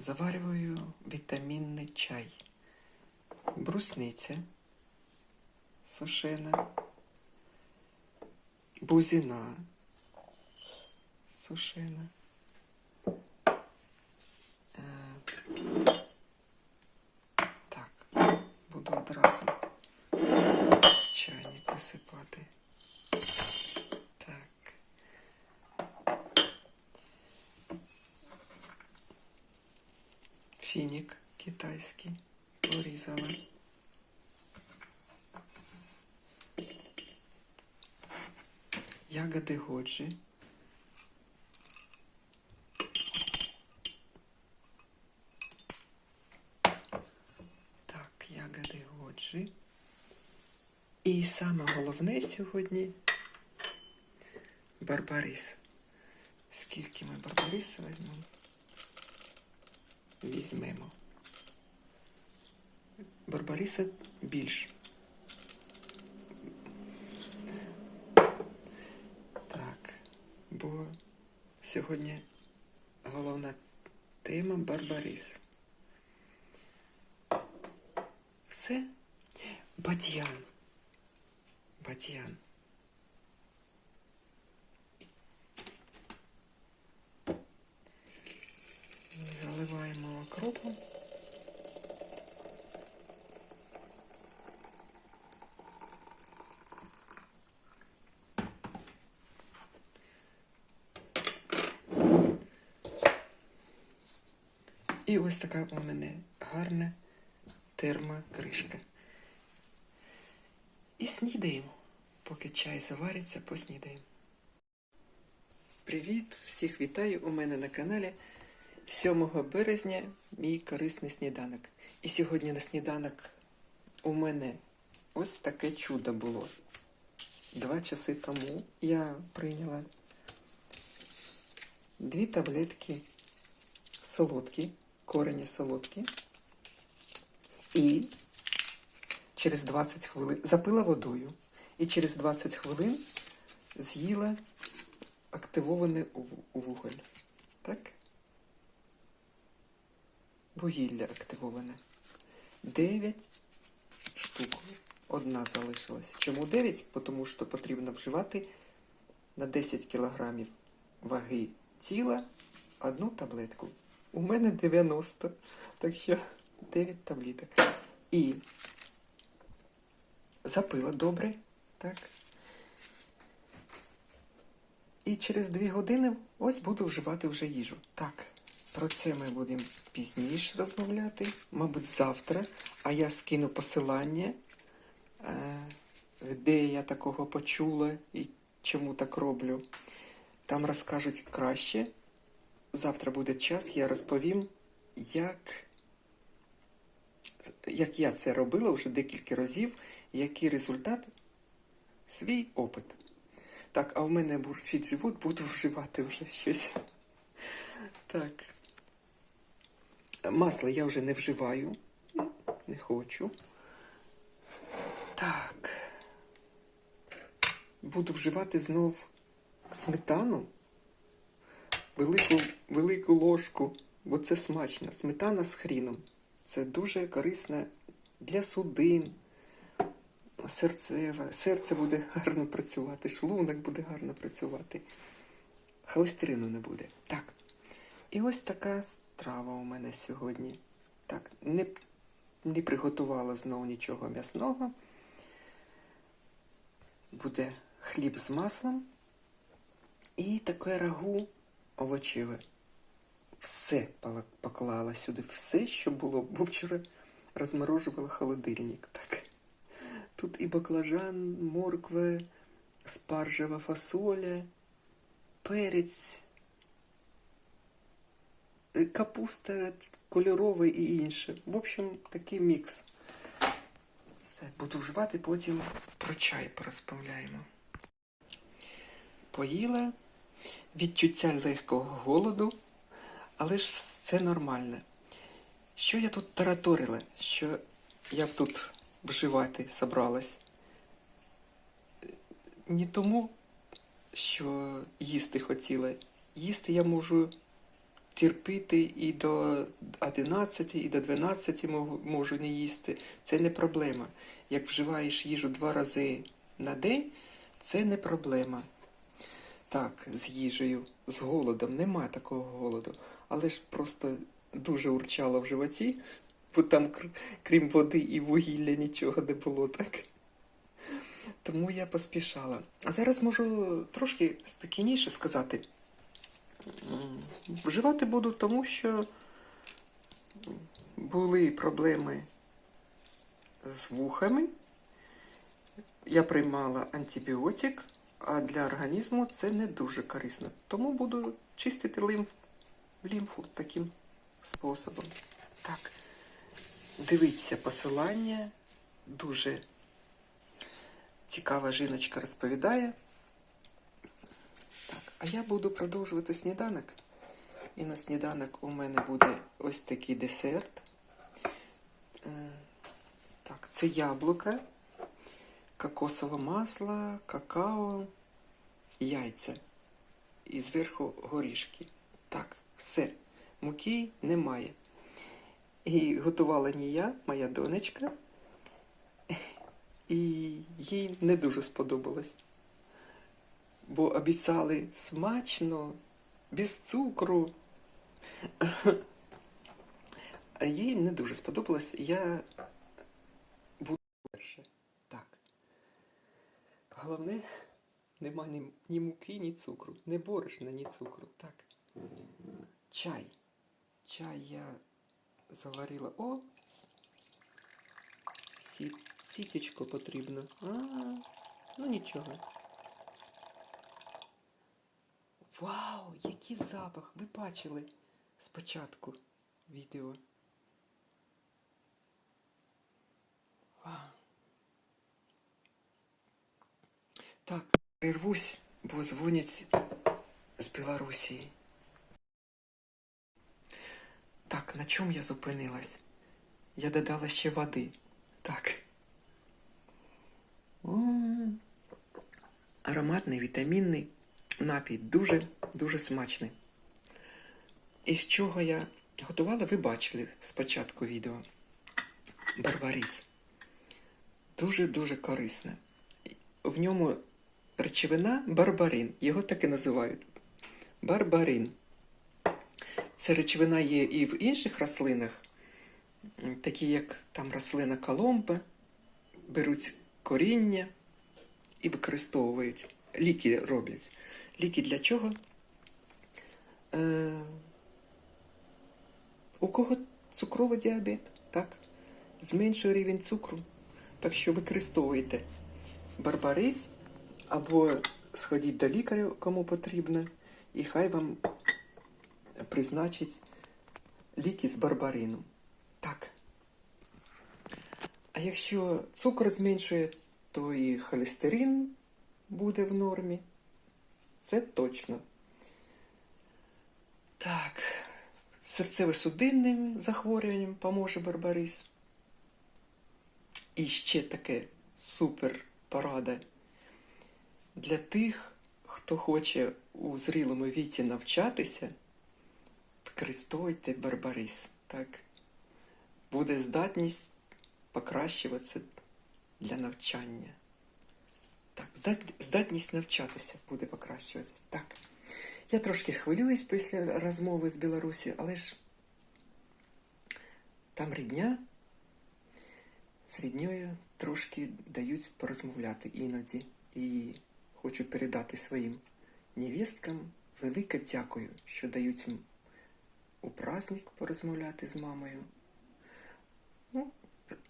Заварюю вітамінний чай. Брусниця сушена, бузина сушена. Е, Так, буду одразу чайник висипати. Так. Фінік китайський порізала. Ягоди годжі. Так, ягоди годжі. І саме головне сьогодні барбарис. Скільки ми барбариса візьмемо? Візьмемо. Барбариса більш. Так, бо сьогодні головна тема Барбарис. Все? Бадьян. Бадьян. Заливаємо окропом. І ось така у мене гарна термокришка. І снідаємо. Поки чай завариться, поснідаємо. Привіт! Всіх вітаю у мене на каналі 7 березня мій корисний сніданок. І сьогодні на сніданок у мене ось таке чудо було. Два часи тому я прийняла дві таблетки солодкі, корені солодкі. І через 20 хвилин запила водою. І через 20 хвилин з'їла активований вуголь. Так? Вугілля активоване. 9 штук. Одна залишилась. Чому 9? Тому що потрібно вживати на 10 кілограмів ваги тіла одну таблетку. У мене 90, так що 9 таблеток. І запила добре, так. І через 2 години ось буду вживати вже їжу. Так, про це ми будемо пізніше розмовляти, мабуть, завтра. А я скину посилання, е, де я такого почула і чому так роблю. Там розкажуть краще. Завтра буде час, я розповім, як, як я це робила вже декілька разів, який результат, свій опит. Так, а в мене бурчить живот, буду вживати вже щось. Так. Масло я вже не вживаю. Не хочу. Так. Буду вживати знов сметану. Велику, велику ложку, бо це смачно. Сметана з хріном. Це дуже корисно для судин, серцева. Серце буде гарно працювати, шлунок буде гарно працювати. Холестерину не буде. Так. І ось така страва у мене сьогодні. Так, не, не приготувала знову нічого м'ясного. Буде хліб з маслом і таке рагу овочеве. Все поклала сюди, все, що було, бо вчора розморожувала холодильник. Так. Тут і баклажан, морква, спаржева фасоля, перець, е, капуста кольорова і інше. В общем, такий мікс. Буду вживати, потім про чай порозповляємо. Поїла відчуття легкого голоду, але ж все нормально. Що я тут тараторила? Що я б тут вживати собралась? Не тому, що їсти хотіла. Їсти я можу терпіти і до 11, і до 12 можу- можу не їсти. Це не проблема. Як вживаєш їжу два рази на день, це не проблема. Так, з їжею, з голодом. Нема такого голоду. Але ж просто дуже урчало в животі, бо там, кр- крім води і вугілля, нічого не було, так? Тому я поспішала. А зараз можу трошки спокійніше сказати. Вживати буду тому, що були проблеми з вухами. Я приймала антибіотик, а для організму це не дуже корисно. Тому буду чистити лимф, лімфу таким способом. Так, дивіться посилання. Дуже цікава жіночка розповідає. Так, а я буду продовжувати сніданок. І на сніданок у мене буде ось такий десерт. Е, Так, це яблука, кокосове масло, какао, яйця. І зверху горішки. Так, все. Муки немає. І готувала не я, моя донечка. І їй не дуже сподобалось. Бо обіцяли смачно, без цукру. Їй не дуже сподобалось. Я буду перше. Так. Головне, нема ні, ні муки, ні цукру. Не борошна, ні цукру. Так. Чай. Чай я заварила. О! Сі, сітечко потрібно. А, ну нічого. Вау, який запах! Ви бачили спочатку відео. Вау. Так, перервусь, бо дзвонять з Білорусі. Так, на чому я зупинилась? Я додала ще води. Так. Ароматний, вітамінний напій. Дуже, дуже смачний. Із чого я готувала, ви бачили спочатку відео. Барбарис. Дуже-дуже корисне. В ньому речовина барбарин. Його так і називають. Барбарин. Ця речовина є і в інших рослинах, такі як там рослина коломба, беруть коріння і використовують. Ліки роблять. Ліки для чого? Е, у кого цукровий діабет, так? Зменшує рівень цукру. Так що використовуйте барбарис або сходіть до лікаря, кому потрібно, і хай вам призначить ліки з барбарину. Так. А якщо цукор зменшує, то і холестерин буде в нормі. Це точно. Так. Серцево-судинним захворюванням поможе барбарис. І ще таке супер порада. Для тих, хто хоче у зрілому віці навчатися, використовуйте барбарис. Так? Буде здатність покращуватися для навчання. Так, здатність навчатися буде покращуватися. Так. Я трошки хвилююсь після розмови з Білорусі, але ж там рідня. З рідньою трошки дають порозмовляти іноді. І хочу передати своїм невісткам велике дякую, що дають у праздник порозмовляти з мамою. Ну,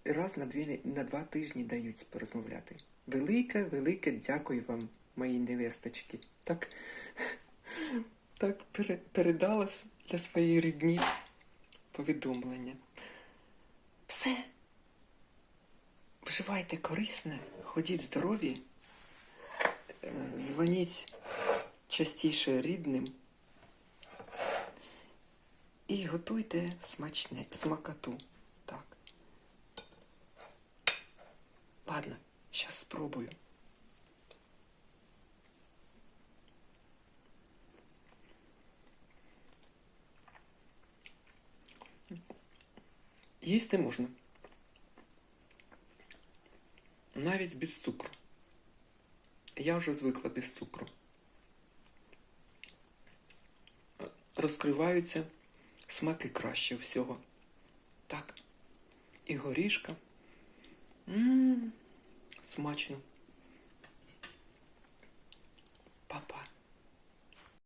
раз на, дві, на два тижні дають порозмовляти. Велике, велике дякую вам, мої невесточки. Так, так пере, передала для своєї рідні повідомлення. Все. Вживайте корисне, ходіть здорові, дзвоніть частіше рідним і готуйте смачне, смакату. Так. Ладно, зараз спробую. Їсти можна навіть без цукру. Я вже звикла без цукру. Розкриваються смаки краще всього. Так. І горішка. Ммм, смачно.